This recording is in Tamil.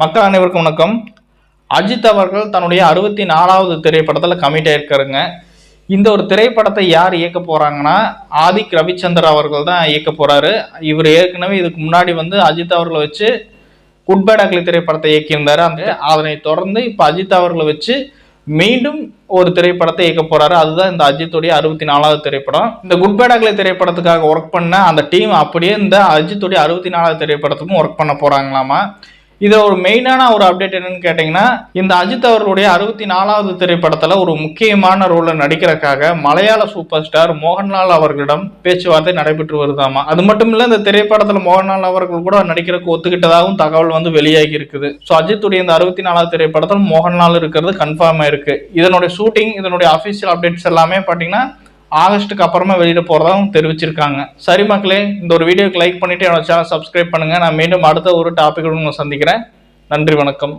மக்கள் அனைவருக்கும் வணக்கம். அஜித் அவர்கள் தன்னுடைய அறுபத்தி நாலாவது திரைப்படத்தில் கமிட் ஆயிருக்காருங்க. இந்த ஒரு திரைப்படத்தை யார் இயக்க போகிறாங்கன்னா ஆதிக் ரவிச்சந்தர் அவர்கள் தான் இயக்க போகிறாரு இவர் ஏற்கனவே இதுக்கு முன்னாடி வந்து அஜித் அவர்களை வச்சு குட் பேட் அக்லி திரைப்படத்தை இயக்கியிருந்தார். அந்த அதனை தொடர்ந்து இப்போ அஜித் அவர்களை வச்சு மீண்டும் ஒரு திரைப்படத்தை இயக்க போறாரு. அதுதான் இந்த அஜித்துடைய அறுபத்தி நாலாவது திரைப்படம். இந்த குட் பேட் அக்லி திரைப்படத்துக்காக ஒர்க் பண்ண அந்த டீம் அப்படியே இந்த அஜித்துடைய அறுபத்தி நாலாவது திரைப்படத்துக்கும் ஒர்க் பண்ண போறாங்களாமா? இதில் ஒரு மெயினான ஒரு அப்டேட் என்னன்னு கேட்டிங்கன்னா இந்த அஜித் அவர்களுடைய அறுபத்தி நாலாவது திரைப்படத்தில் ஒரு முக்கியமான ரோலில் நடிக்கிறதுக்காக மலையாள சூப்பர் ஸ்டார் மோகன்லால் அவர்களிடம் பேச்சுவார்த்தை நடைபெற்று வருதாமா? அது மட்டும் இல்லை இந்த திரைப்படத்தில் மோகன்லால் அவர்கள் கூட நடிக்கிறதுக்கு ஒத்துக்கிட்டதாகவும் தகவல் வந்து வெளியாகி இருக்குது. ஸோ அஜித்துடைய இந்த அறுபத்தி நாலாவது திரைப்படத்தில் மோகன்லால் இருக்கிறது கன்ஃபார்ம் ஆயிருக்கு. இதனுடைய ஷூட்டிங் இதனுடைய அஃபிஷியல் அப்டேட்ஸ் எல்லாமே பார்த்தீங்கன்னா ஆகஸ்ட்டுக்கு அப்புறமா வெளியிட போகிறதாகவும் தெரிவிச்சிருக்காங்க. சரி மக்களே இந்த ஒரு வீடியோக்கு லைக் பண்ணிவிட்டு என்னோட சேனல் சப்ஸ்கிரைப் பண்ணுங்கள் நான் மீண்டும் அடுத்த ஒரு டாப்பிக்கோடு உங்களை சந்திக்கிறேன். நன்றி வணக்கம்.